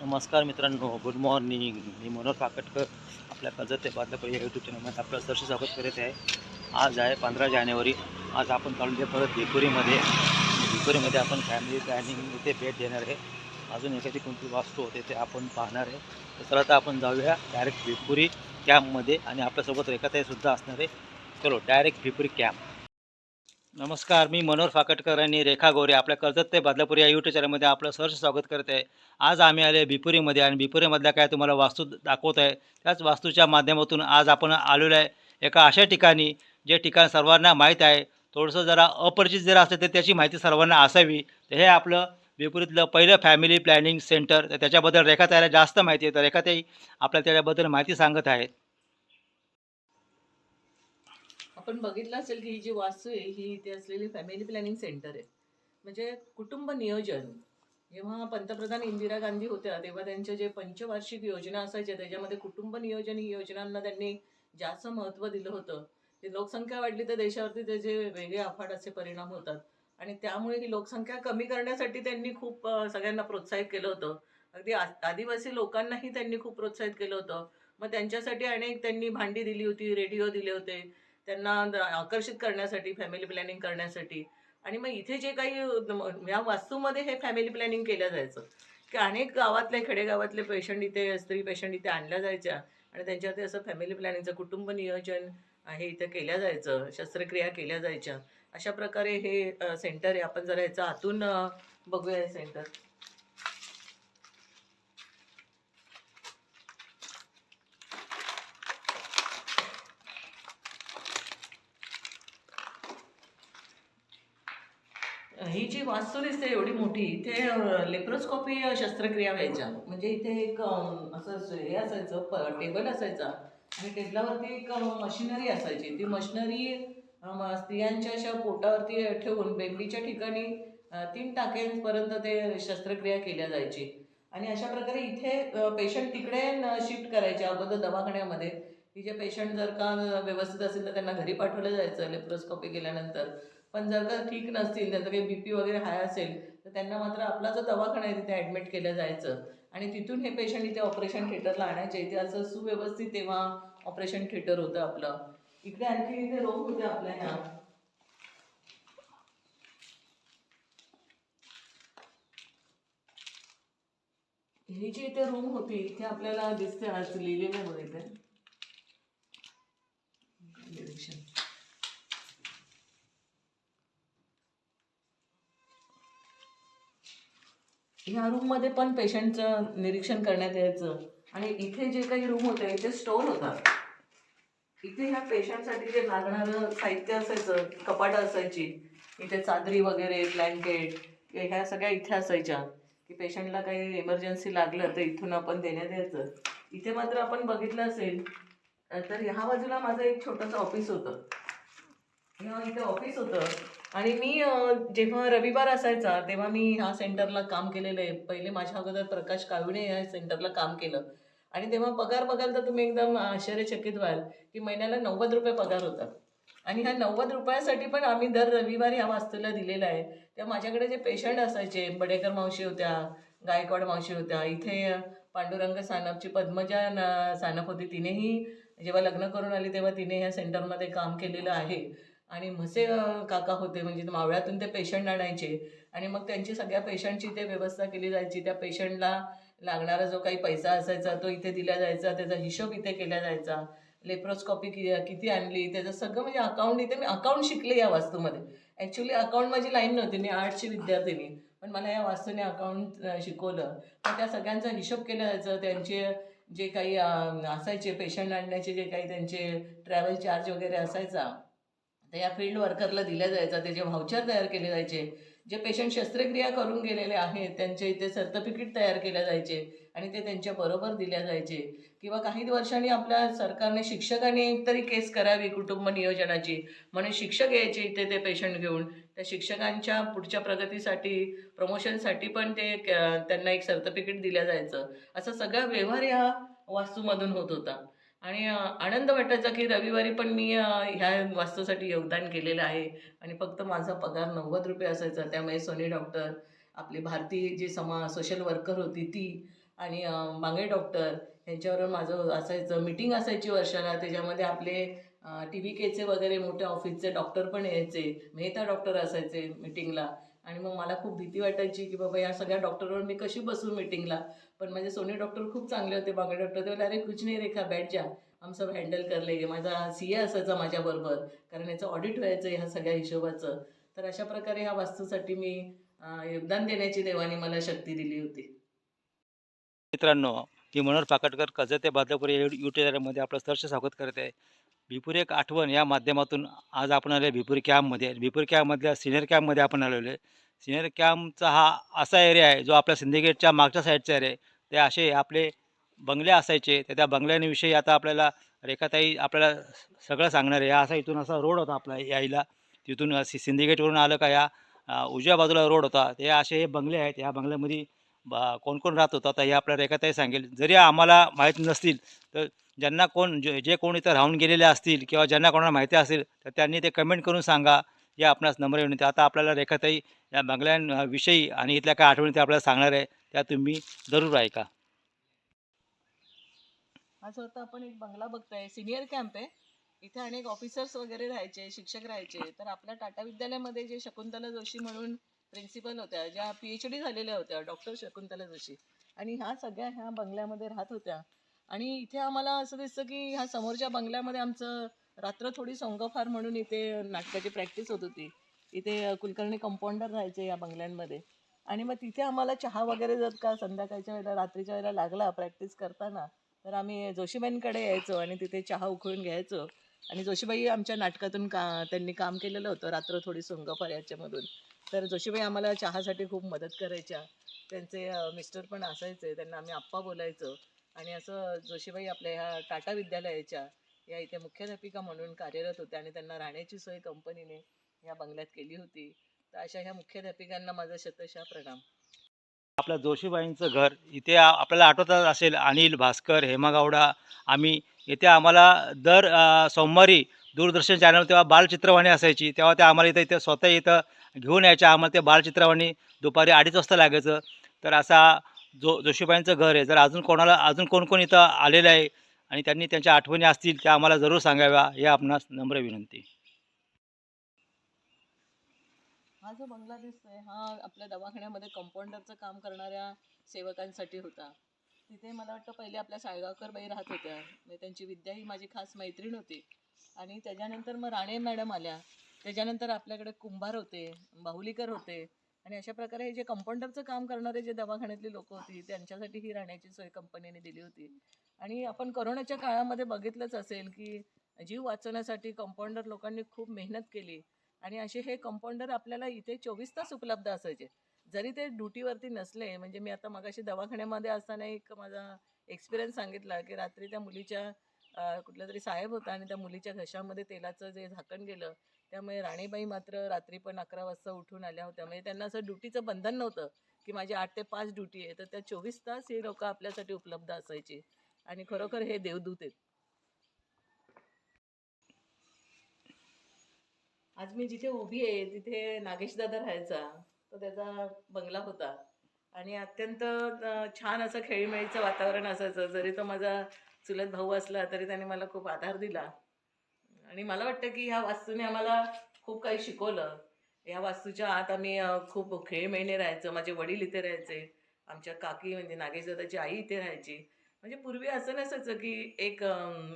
नमस्कार मित्रांनो good morning. मी मनोहर काकटकर आपल्या कर्जत ते बादलापूर या यूट्यूब चॅनलमध्ये आपलं सरसे स्वागत करत आहे. आज आहे पंधरा जानेवारी. आज आपण चालू परत भिपुरीमध्ये भिपुरीमध्ये आपण फॅमिली प्लॅनिंग इथे भेट देणार आहे. अजून एखादी कोणती वास्तू होते ते आपण पाहणार आहे. तर चला आता आपण जाऊया डायरेक्ट भिपुरी कॅम्पमध्ये आणि आपल्यासोबत रेखाताईसुद्धा असणार आहे. चलो डायरेक्ट भिपुरी कॅम्प नमस्कार मी मनोहर फाकटकर आणि रेखा गोरे आपल्या कर्जत ते बदलापूर या यूट्यूब चॅनलमध्ये आपलं सहर्ष स्वागत करत. आहे आज आम्ही आले बिपुरीमध्ये आणि बिपुरीमधल्या काय तुम्हाला वास्तू दाखवत आहे त्याच वास्तूच्या माध्यमातून आज आपण आलेलो आहे एका अशा ठिकाणी जे ठिकाण सर्वांना माहीत आहे. थोडंसं जरा अपरिचित जर असलं तर त्याची माहिती सर्वांना असावी. तर हे आपलं विपरीतलं पहिलं फॅमिली प्लॅनिंग सेंटर तर त्याच्याबद्दल रेखाताईला जास्त माहिती आहे. तर रेखाताई आपल्याला त्याच्याबद्दल माहिती सांगत आहेत. आपण बघितलं असेल की ही जी वास्तू आहे ही इथे असलेली फॅमिली प्लॅनिंग सेंटर आहे. म्हणजे कुटुंब नियोजन. जेव्हा पंतप्रधान इंदिरा गांधी होत्या तेव्हा त्यांच्या जे पंचवार्षिक योजना असायच्या त्याच्यामध्ये कुटुंब नियोजन ही योजनांना त्यांनी जास्त महत्त्व दिलं होतं. ती लोकसंख्या वाढली तर देशावरती त्याचे वेगळे अफाट असे परिणाम होतात. आणि त्यामुळे ही लोकसंख्या कमी करण्यासाठी त्यांनी खूप सगळ्यांना प्रोत्साहित केलं होतं. अगदी आदिवासी लोकांनाही त्यांनी खूप प्रोत्साहित केलं होतं. मग त्यांच्यासाठी अनेक त्यांनी भांडी दिली होती रेडिओ दिले होते. त्यांना आकर्षित करण्यासाठी फॅमिली प्लॅनिंग करण्यासाठी. आणि मग इथे जे काही या वास्तूमध्ये हे फॅमिली प्लॅनिंग केलं जायचं. की अनेक गावातले खेडेगावातले पेशंट इथे स्त्री पेशंट इथे आणल्या जायच्या. आणि त्यांच्यावरती असं फॅमिली प्लॅनिंगचं कुटुंब नियोजन हे इथं केल्या जायचं. शस्त्रक्रिया केल्या जायच्या. अशा प्रकारे हे सेंटर आहे. आपण जरा ह्याचं आतून बघूया हे सेंटर ही जी वास्तू दिसते एवढी मोठी इथे लेप्रोस्कॉपी शस्त्रक्रिया व्हायच्या. म्हणजे इथे एक असं हे असायचं प टेबल असायचा. आणि टेबलावरती एक मशिनरी असायची. ती मशिनरी स्त्रियांच्या अशा पोटावरती ठेवून बेंबीच्या ठिकाणी तीन टाक्यांपर्यंत ते शस्त्रक्रिया केल्या जायची. आणि अशा प्रकारे इथे पेशंट तिकडे शिफ्ट करायचे अगोदर दवाखान्यामध्ये. की जे पेशंट जर का व्यवस्थित असेल तर त्यांना घरी पाठवलं जायचं लेप्रोस्कॉपी केल्यानंतर. पण जर का ठीक नसतील त्यांचं काही बी पी वगैरे हाय असेल तर त्यांना मात्र आपला जो दवाखाना आहे तिथे ॲडमिट केलं जायचं. आणि तिथून हे पेशंट इथे ऑपरेशन थिएटरला आणायचे. इथे असं सुव्यवस्थित तेव्हा ऑपरेशन थिएटर होतं आपलं. इकडे आणखी इथे रोग होते आपल्या ह्या. ही जी इथे रूम होती इथे आपल्याला दिसते आज लिहिलेलं आहे इथे निरीक्षण ह्या रूममध्ये पण पेशंटचं निरीक्षण करण्यात यायचं. आणि इथे जे काही रूम होते इथे स्टोर होता. इथे ह्या पेशंटसाठी जे लागणारं साहित्य असायचं कपाटं असायची इथे चादरी वगैरे ब्लँकेट ह्या सगळ्या इथे असायच्या. की पेशंटला काही इमर्जन्सी लागलं तर इथून आपण देण्यात यायचं. इथे मात्र आपण बघितलं असेल तर ह्या बाजूला माझं एक छोटंसं ऑफिस होतं. ह्या इथे ऑफिस होतं. आणि मी जेव्हा रविवार असायचा तेव्हा मी ह्या सेंटरला काम केलेलं आहे. पहिले माझ्या अगोदर प्रकाश काविणे या सेंटरला काम केलं. आणि तेव्हा पगार बघाल तर तुम्ही एकदम आश्चर्यचकित व्हाल की महिन्याला नव्वद रुपये पगार होता आणि ह्या नव्वद रुपयासाठी पण आम्ही दर रविवारी ह्या वास्तूला दिलेला आहे. तेव्हा माझ्याकडे जे पेशंट असायचे बडेकर मावशी होत्या गायकवाड मावशी होत्या इथे पांडुरंग सानपची पद्मजा सानप होती तिनेही जेव्हा लग्न करून आली तेव्हा तिने ह्या सेंटरमध्ये काम केलेलं आहे. आणि म्हसे काका होते म्हणजे मावळ्यातून ते पेशंट आणायचे. आणि मग त्यांची सगळ्या पेशंटची ते व्यवस्था केली जायची. त्या पेशंटला लागणारा जो काही पैसा असायचा तो इथे दिला जायचा त्याचा हिशोब इथे केला जायचा. लेप्रोस्कॉपी कि किती आणली त्याचं सगळं म्हणजे अकाउंट इथे मी अकाउंट शिकले या वास्तूमध्ये. ॲक्च्युली अकाउंट माझी लाईन नव्हती मी आर्टची विद्यार्थिनी. पण मला या वास्तूने अकाउंट शिकवलं. तर त्या सगळ्यांचा हिशोब केला जायचं. त्यांचे जे काही असायचे पेशंट आणण्याचे जे काही त्यांचे ट्रॅव्हल चार्ज वगैरे असायचा. तर या फील्ड वर्करला दिल्या जायचा त्याचे व्हाउचर तयार केले जायचे जे पेशंट शस्त्रक्रिया करून गेलेले आहेत त्यांचे इथे सर्टिफिकेट तयार केले जायचे आणि ते त्यांच्या बरोबर दिल्या जायचे. किंवा काही वर्षांनी आपल्या सरकारने शिक्षकांनी एक तरी केस करावी कुटुंब नियोजनाची. म्हणून शिक्षक यायचे इथे ते पेशंट घेऊन. त्या शिक्षकांच्या पुढच्या प्रगतीसाठी प्रमोशनसाठी पण ते त्यांना एक सर्टिफिकेट दिलं जायचं. असा सगळा व्यवहार ह्या वास्तूमधून होत होता. आणि आनंद वाटायचा की रविवारी पण मी ह्या वास्तूसाठी योगदान केलेलं आहे. आणि फक्त माझा पगार नव्वद रुपये असायचा. त्यामुळे सोनी डॉक्टर आपली भारतीय जी समा सोशल वर्कर होती ती आणि मांगे डॉक्टर यांच्यावर माझं असायचं. मीटिंग असायची वर्षाला. त्याच्यामध्ये आपले टी व्ही केचे वगैरे मोठ्या ऑफिसचे डॉक्टर पण यायचे. मेहता डॉक्टर असायचे मीटिंगला. आणि मग मला खूप भीती वाटायची की बाबा या सगळ्या डॉक्टरवर मी कशी बसू मीटिंगला पण माझे सोनी डॉक्टर खूप चांगले होते बांगडे डॉक्टर ते अरे कुछ नाही रेखा बॅट जा. हम सब हँडल करले गे माझा सी ए असायचा माझ्याबरोबर. कारण याचं ऑडिट व्हायचं ह्या सगळ्या हिशोबाचं. तर अशा प्रकारे ह्या वास्तूसाठी मी योगदान देण्याची देवाने मला शक्ती दिली होती. मित्रांनो मी मनोहर पाकटकर कर्जत ते बदलापूर या युट्यूबमध्ये आपलं सहर्ष स्वागत करत आहे. भिपूर एक आठवण या माध्यमातून आज आपण आले भिपूर कॅम्पमध्ये. भिपूर कॅम्पमधल्या सिनियर कॅम्पमध्ये आपण आलेलो आहे सिनियर कॅम्पचा हा असा एरिया आहे जो आपल्या सिंदीगेटच्या मागच्या साईडचा एरिया आहे. ते असे आपले बंगले असायचे. तर त्या बंगल्यांविषयी आता आपल्याला रेखाताई आपल्याला सगळं सांगणार आहे. या असा इथून असा रोड होता आपला यायला. तिथून सि सिंदीगेटवरून आलं का या उजव्या बाजूला रोड होता. ते असे हे बंगले आहेत. या बंगल्यामध्ये बा कोण कोण राहत होता? आता हे आपल्या रेखाताई सांगेल जरी आम्हाला माहीत नसतील तर ज्यांना कोण जे जे कोण इथं राहून गेलेले असतील किंवा ज्यांना कोणाला माहिती असेल तर त्यांनी ते कमेंट करून सांगा. या आपणास नंबर विनंती आता आपल्याला रेखाताई या बंगल्यांविषयी आणि इथल्या काय आठवणी ते आपल्याला सांगणार आहे त्या तुम्ही जरूर ऐका. असं होतं आपण एक बंगला बघताय. सिनियर कॅम्प आहे. इथे अनेक ऑफिसर्स वगैरे राहायचे शिक्षक राहायचे. तर आपल्या टाटा विद्यालयामध्ये जे शकुंतला जोशी म्हणून प्रिन्सिपल होत्या ज्या पी एच डी झालेल्या होत्या डॉक्टर शकुंतला जोशी. आणि ह्या सगळ्या ह्या बंगल्यामध्ये राहत होत्या. आणि इथे आम्हाला असं दिसतं की ह्या समोरच्या बंगल्यामध्ये आमचं रात्र थोडी सोंगफार म्हणून इथे नाटकाची प्रॅक्टिस होत होती. इथे कुलकर्णी कंपाऊंडर राहायचे या बंगल्यांमध्ये. आणि मग तिथे आम्हाला चहा वगैरे जर का संध्याकाळच्या वेळेला रात्रीच्या वेळेला लागला प्रॅक्टिस करताना तर आम्ही जोशीबाईंकडे यायचो आणि तिथे चहा उकळून घ्यायचो. आणि जोशीबाई आमच्या नाटकातून का त्यांनी काम केलेलं होतं रात्र थोडी सोंगफार याच्यामधून. तर जोशीबाई आम्हाला चहासाठी खूप मदत करायच्या. त्यांचे मिस्टर पण असायचे. त्यांना आम्ही आप्पा बोलायचो. आणि असं जोशीबाई आपल्या ह्या टाटा विद्यालयाच्या या इथे मुख्याध्यापिका म्हणून कार्यरत होत्या आणि त्यांना राहण्याची सोय कंपनीने या बंगल्यात केली होती. तर अशा ह्या मुख्याध्यापिकांना माझा शतशः प्रणाम. आपल्या जोशीबाईंचं घर इथे आपल्याला आठवतात असेल अनिल भास्कर हेमा गावडा आम्ही इथे आम्हाला दर सोमवारी दूरदर्शन चॅनल तेव्हा बालचित्रवाणी असायची. तेव्हा ते आम्हाला इथं इथं स्वतः इथं घेऊन यायच्या. आम्हाला ते बालचित्रावाणी दुपारी अडीच वाजता लागायचं. तर असा जो जोशीबाईंचं घर आहे जर अजून कोणाला अजून कोण कोण इथं आलेलं आहे आणि त्यांनी त्यांच्या आठवणी असतील त्या आम्हाला जरूर सांगाव्या. हे आपणास नम्र विनंती. हा जो बंगला दिसतोय हा आपल्या दवाखान्यामध्ये कंपाऊंडरचं काम करणाऱ्या सेवकांसाठी होता. तिथे मला वाटतं पहिले आपल्या साळगावकर बाई राहत होत्या. म्हणजे त्यांची विद्या ही माझी खास मैत्रीण होती. आणि त्याच्यानंतर मग राणे मॅडम आल्या. त्याच्यानंतर आपल्याकडे कुंभार होते बाहुलीकर होते आणि अशा प्रकारे हे जे कंपाऊंडरचं काम करणारे जे दवाखान्यातली लोक होती त्यांच्यासाठी ही राहण्याची सोय कंपनीने दिली होती. आणि आपण करोनाच्या काळामध्ये बघितलंच असेल की जीव वाचवण्यासाठी कंपाऊंडर लोकांनी खूप मेहनत केली आणि असे हे कंपाऊंडर आपल्याला इथे चोवीस तास उपलब्ध असायचे. जरी ते ड्युटीवरती नसले म्हणजे मी आता मगाशी दवाखान्यामध्ये असताना एक माझा एक्सपिरियन्स सांगितला की रात्री त्या मुलीच्या अं, कुठला तरी साहेब होता आणि त्या मुलीच्या घशामध्ये तेलाचं जे झाकण गेलं त्यामुळे राणीबाई मात्र रात्री पण अकरा वाजता उठून आल्या होत्या. म्हणजे त्यांना असं ड्युटीचं बंधन नव्हतं की माझी आठ ते पाच ड्युटी आहे. तर त्या चोवीस तास ही लोक आपल्यासाठी उपलब्ध असायची. आणि खरोखर हे देवदूत आहेत. आज मी जिथे उभी आहे तिथे नागेशदादा राहायचा. तो त्याचा बंगला होता. आणि अत्यंत छान असं खेळीमेळीचं वातावरण असायचं. जरी तो माझा चुलत भाऊ असला तरी त्याने मला खूप आधार दिला. आणि मला वाटतं की ह्या वास्तूने आम्हाला खूप काही शिकवलं. या वास्तूच्या आत आम्ही खूप खूप खेळीमेळीने राहायचं माझे वडील इथे राहायचे आमच्या काकी म्हणजे नागेशदादाची आई इथे राहायची. म्हणजे पूर्वी असं नसायचं की एक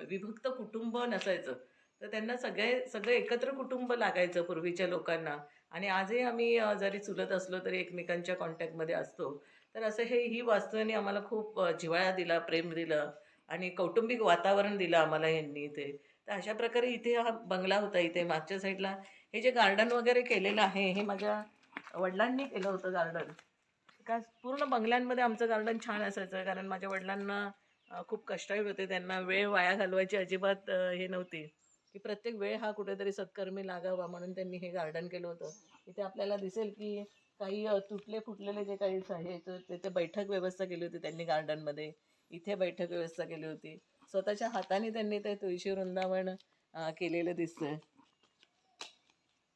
विभक्त कुटुंब नसायचं. तर त्यांना सगळे सगळं एकत्र कुटुंब लागायचं पूर्वीच्या लोकांना. आणि आजही आम्ही जरी चुलत असलो तरी एकमेकांच्या कॉन्टॅक्टमध्ये असतो. तर असं हे ही वास्तूने आम्हाला खूप जिवाळा जिव्हाळा दिला प्रेम दिलं आणि कौटुंबिक वातावरण दिलं आम्हाला यांनी इथे. तर अशा प्रकारे इथे हा बंगला होता इथे मागच्या साईडला हे जे गार्डन वगैरे केलेलं आहे हे माझ्या वडिलांनी केलं होतं गार्डन का पूर्ण बंगल्यांमध्ये आमचं गार्डन छान असायचं कारण माझ्या वडिलांना खूप कष्टाळू होते. त्यांना वेळ वाया घालवायची अजिबात हे नव्हती. की प्रत्येक वेळ हा कुठेतरी सत्कर्मी लागावा म्हणून त्यांनी हे गार्डन केलं होतं. इथे आपल्याला दिसेल की काही तुटले फुटलेले जे काही आहे तर तिथे बैठक व्यवस्था केली होती त्यांनी गार्डनमध्ये इथे बैठक व्यवस्था केली होती. स्वतःच्या हाताने त्यांनी ते तुळशी वृंदावन केलेलं दिसतंय.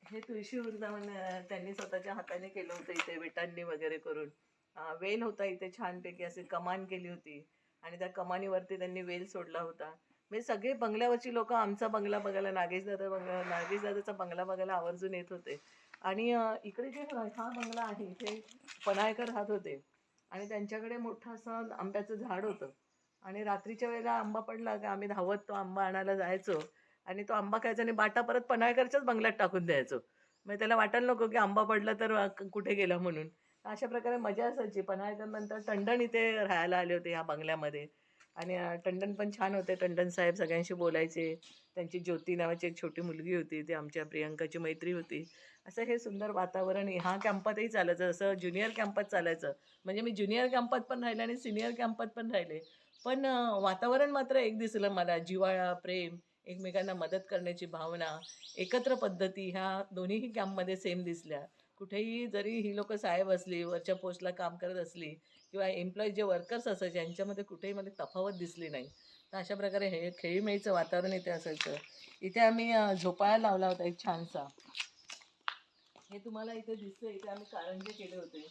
हे तुळशी वृंदावन त्यांनी स्वतःच्या हाताने केलं होतं इथे विटांनी वगैरे करून. वेल होता इथे छानपैकी असे कमान केली होती. आणि त्या कमानीवरती त्यांनी वेल सोडला होता. म्हणजे सगळे बंगल्यावरची लोक आमचा बंगला बघायला नागेशदादा बंगला नागेशदादाचा बंगला बघायला आवर्जून येत होते. आणि इकडे जे हा बंगला आहे इथे पनायकर राहत होते. आणि त्यांच्याकडे मोठं असं आंब्याचं झाड होतं. आणि रात्रीच्या वेळेला आंबा पडला की आम्ही धावत तो आंबा आणायला जायचो. आणि तो आंबा खायचा आणि बाटा परत पन्हाळकरच्याच बंगल्यात टाकून द्यायचो. मग त्याला वाटायला नको की आंबा पडला तर कुठे गेला म्हणून. अशा प्रकारे मजा असायची. पन्हाळकर नंतर टंडन इथे राहायला आले होते ह्या बंगल्यामध्ये. आणि टंडन पण छान होते. टंडन साहेब सगळ्यांशी बोलायचे. त्यांची ज्योती नावाची एक छोटी मुलगी होती. ती आमच्या प्रियंकाची मैत्री होती. असं हे सुंदर वातावरण ह्या कॅम्पातही चालायचं. असं ज्युनियर कॅम्पात चालायचं. म्हणजे मी ज्युनियर कॅम्पात पण राहिले आणि सिनियर कॅम्पात पण राहिले. पण वातावरण मात्र एक दिसलं मला. जिव्हाळा प्रेम एकमेकांना मदत करण्याची भावना एकत्र पद्धती ह्या दोन्हीही कॅम्पमध्ये सेम दिसल्या. कुठेही जरी ही लोक साहेब असली वरच्या पोस्टला काम करत असली किंवा एम्प्लॉई जे वर्कर्स असायचे यांच्यामध्ये कुठेही मला तफावत दिसली नाही. तर अशा प्रकारे हे खेळीमेळीचं वातावरण इथे असायचं. इथे आम्ही झोपाळा लावला होता एक छानसा. हे तुम्हाला इथे दिसतं इथे आम्ही कारंजे केले होते.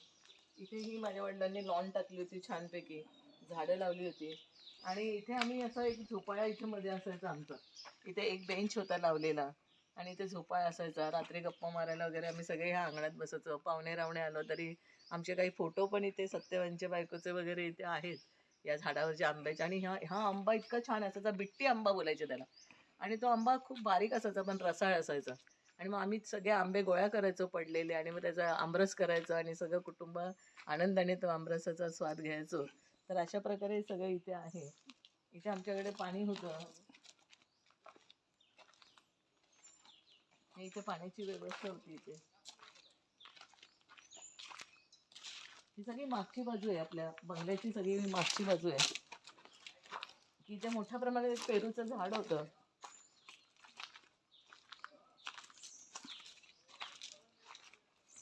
इथेही माझ्या वडिलांनी लॉन टाकली होती छानपैकी. झाडं लावली होती. आणि इथे आम्ही असं एक झोपाळा इथे मध्ये असायचा आमचा. इथे एक बेंच होता लावलेला. आणि इथे झोपाळा असायचा. रात्री गप्पा मारायला वगैरे आम्ही सगळे ह्या अंगणात बसायचो. पाहुणे रावणे आलो तरी आमचे काही फोटो पण इथे सत्यवंचे बायकोचे वगैरे इथे आहेत. या झाडावरच्या आंब्याचे. आणि ह्या हा आंबा इतका छान असायचा. बिट्टी आंबा बोलायचे त्याला. आणि तो आंबा खूप बारीक असायचा पण रसाळ असायचा. आणि मग आम्ही सगळे आंबे गोळा करायचो पडलेले आणि मग त्याचा आमरस करायचो आणि सगळं कुटुंब आनंदाने तो आमरसाचा स्वाद घ्यायचो. तर अशा प्रकारे सगळं इथे आहे. इथे आमच्याकडे पाणी होतं. इथे पाण्याची व्यवस्था होती इथे. ही सगळी मागची बाजू आहे आपल्या बंगल्याची सगळी मागची बाजू आहे. की इथे मोठ्या प्रमाणात पेरूचं झाड होतं.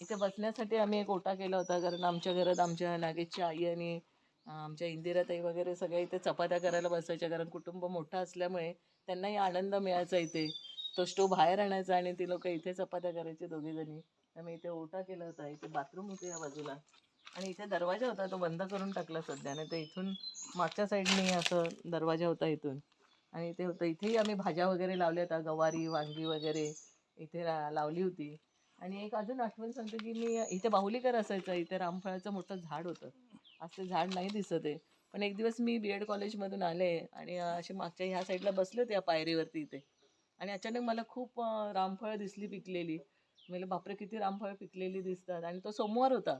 इथे बसण्यासाठी आम्ही एक ओटा केला होता कारण आमच्या घरात आमच्या नागेशची आई आणि आमच्या इंदिराताई वगैरे सगळ्या इथे चपात्या करायला बसायच्या कारण कुटुंब मोठं असल्यामुळे त्यांनाही आनंद मिळायचा इथे. तो स्टोव बाहेर आणायचा आणि ती लोक इथे चपात्या करायची दोघीजणी. त्यामुळे इथे ओटा केला होता इथे बाथरूम होते या बाजूला. आणि इथे दरवाजा होता तो बंद करून टाकला सध्या. नाही तर इथून मागच्या साईडने असं दरवाजा होता इथून. आणि इथे होतं इथेही आम्ही भाज्या वगैरे लावल्या होत्या गवारी वांगी वगैरे इथे रा लावली होती. आणि एक अजून आठवण सांगते की मी इथे बाहुलीकर असायचं इथे रामफळाचं मोठं झाड होतं. असं झाड नाही दिसत आहे. पण एक दिवस मी बी एड कॉलेजमधून आले आणि असे मागच्या ह्या साईडला बसले होते या पायरीवरती इथे. आणि अचानक मला खूप रामफळं दिसली पिकलेली. मला बापरे किती रामफळं पिकलेली दिसतात. आणि तो सोमवार होता.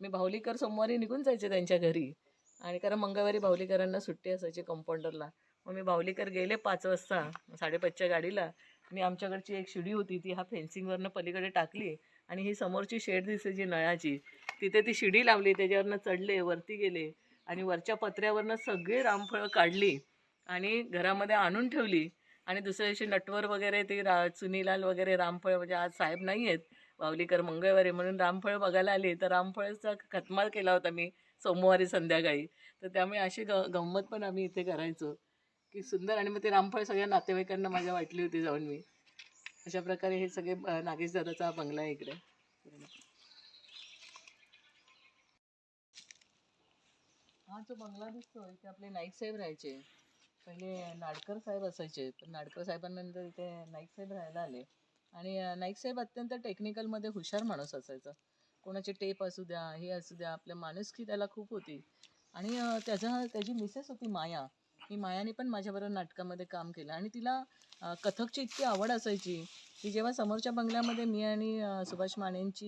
मी बाहुलीकर सोमवारी निघून जायचे त्यांच्या घरी. आणि कारण मंगळवारी बाहुलीकरांना सुट्टी असायची कंपाऊंडरला मग मी बाहुलीकर गेले पाच वाजता साडेपाचच्या गाडीला. मी आमच्याकडची एक शिडी होती ती ह्या फेन्सिंगवरनं पलीकडे टाकली. आणि ही समोरची शेड दिसायची नळाची. तिथे ती शिडी लावली त्याच्यावरनं चढले वरती गेले आणि वरच्या पत्र्यावरनं सगळी रामफळं काढली आणि घरामध्ये आणून ठेवली. आणि दुसऱ्या दिवशी नटवर वगैरे ते रा चुनीलाल वगैरे रामफळ म्हणजे आज साहेब नाही आहेत. वावलीकर मंगळवारी म्हणून रामफळ बघायला आले. तर रामफळचा खतमाल केला होता मी सोमवारी संध्याकाळी. तर त्यामुळे अशी ग गंमत पण आम्ही इथे करायचो. की सुंदर आणि मग ते रामफळ सगळ्या नातेवाईकांना माझ्या वाटली होती जाऊन मी. अशा प्रकारे हे सगळे नागेश दादाचा बंगला आहे इकडे. हा जो बंगला दिसतो इथे आपले नाईक साहेब राहायचे. पहिले नाडकर साहेब असायचे पण नाडकर साहेबांनंतर इथे नाईक साहेब राहायला आले. आणि नाईक साहेब अत्यंत टेक्निकलमध्ये हुशार माणूस असायचा. कोणाचे टेप असू द्या हे असू द्या आपल्या माणुसकी त्याला खूप होती. आणि त्याचा त्याची मिसेस होती माया. ही मायाने पण माझ्याबरोबर नाटकामध्ये काम केलं. आणि तिला कथकची इतकी आवड असायची की जेव्हा समोरच्या बंगल्यामध्ये मी आणि सुभाष मानेंची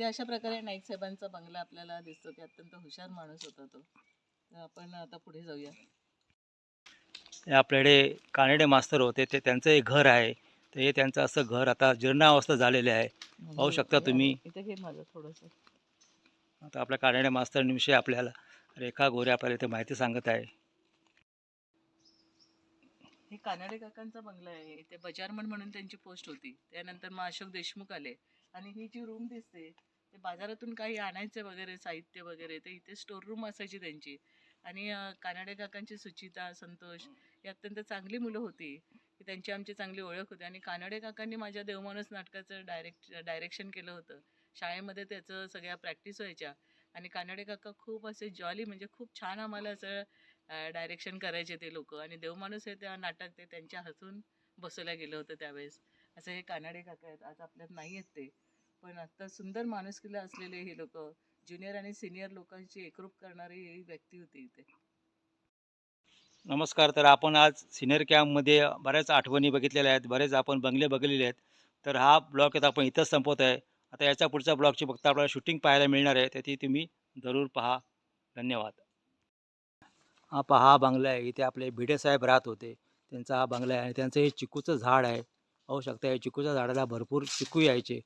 इथे अशा प्रकारे नाईक साहेबांचा बंगला आपल्याला दिसतो की अत्यंत हुशार माणूस होता तो. तर आपण आता पुढे जाऊया. हे आपल्याकडे कानडे मास्तर होते ते त्यांचं एक घर आहे. तर हे त्यांचं असं घर आता जीर्णावस्था झालेले आहे. पाहू शकता तुम्ही. इथे घे माझं थोडंसं. आता आपल्या कानडे मास्तरांविषयी आपल्याला रेखा गोरे आपल्याला इथे माहिती सांगत आहे. हे कानाडे काकांचा बंगला आहे. इथे बजारमन म्हणून त्यांची पोस्ट होती. त्यानंतर मग अशोक देशमुख आले. आणि ही जी रूम दिसते ते बाजारातून काही आणायचं वगैरे साहित्य वगैरे ते इथे स्टोर रूम असायची त्यांची. आणि कानाडे काकांची सुचिता संतोष ही अत्यंत चांगली मुलं होती. की त्यांची आमची चांगली ओळख होती. आणि कानाडे काकांनी माझ्या देवमानस नाटकाचं डायरेक्ट डायरेक्शन केलं होतं. शाळेमध्ये त्याचं सगळ्या प्रॅक्टिस व्हायच्या. आणि कानडे काका खूप असे जॉली म्हणजे खूप छान आम्हाला असं डायरेक्शन करायचे ते लोक. आणि देवमाणूस हे त्या नाटक ते त्यांच्या हसून बसवल्या गेलं होतं त्यावेळेस. असं हे कानडे काका आहेत. आज आपल्यात नाही आहेत ते. पण आत्ता सुंदर माणुसकीला असलेले हे लोक ज्युनियर आणि सिनियर लोकांची एकरूप करणारी ही व्यक्ती होती इथे. नमस्कार तर आपण आज सिनियर कॅम्पमध्ये बऱ्याच आठवणी बघितलेल्या आहेत बरेच आपण बंगले बघितलेले आहेत. तर हा ब्लॉग आता आपण इथंच संपवत आहे आता याच्या पुढच्या ब्लॉगची फक्त आपल्याला शूटिंग पाहायला मिळणार आहे तर ती तुम्ही जरूर पहा. धन्यवाद. हा पहा हा बंगला आहे. इथे आपले भिडे साहेब राहत होते. त्यांचा हा बंगला आहे आणि त्यांचं हे चिकूचं झाड आहे. पाहू शकता या चिकूच्या झाडाला भरपूर चिकू यायचे.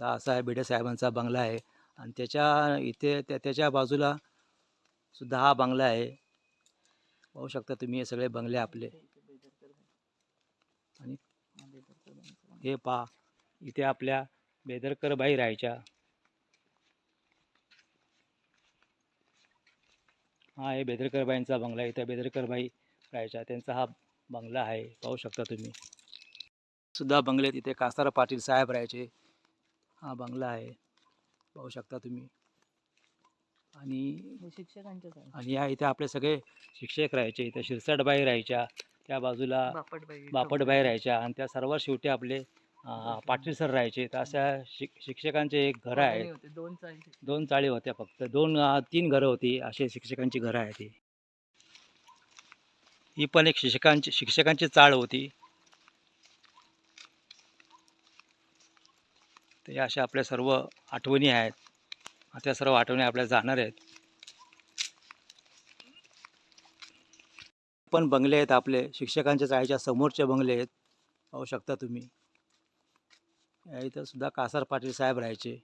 तर असा आहे भिडे साहेबांचा बंगला आहे. आणि त्याच्या इथे त्या त्याच्या बाजूला सुद्धा हा बंगला आहे. पाहू शकता तुम्ही हे सगळे बंगले आपले. आणि हे पहा इथे आपल्या बेदरकर बाई राहायच्या. हा हे बेदरकर बाईंचा बंगला. आहे इथे बेदरकर बाई राहायच्या. त्यांचा हा बंगला आहे. पाहू शकता तुम्ही. सुद्धा बंगल्यात इथे कासार पाटील साहेब राहायचे. हा बंगला आहे. पाहू शकता तुम्ही. आणि शिक्षकांच्याच आहे. आणि या इथे आपले सगळे शिक्षक राहायचे इथे शिरसाटबाई राहायच्या त्या बाजूला बापटबाई राहायच्या आणि त्या सर्वात शेवटी आपले पाटील सर राहायचे. तर अशा शिक शिक्षकांचे एक घरं होते दोन चाळी. दोन चाळी होत्या फक्त. दोन तीन घरं होती असे शिक्षकांची घरं आहेत ही पण एक शिक्षकांची शिक्षकांची चाळ होती. तर या अशा आपल्या सर्व आठवणी आहेत. त्या सर्व आठवणी आपल्या जाणार आहेत. पण बंगले आहेत आपले. शिक्षकांच्या चाळीच्या समोरचे बंगले आहेत. पाहू शकता तुम्ही. या इथं सुद्धा कासार पाटील साहेब राहायचे.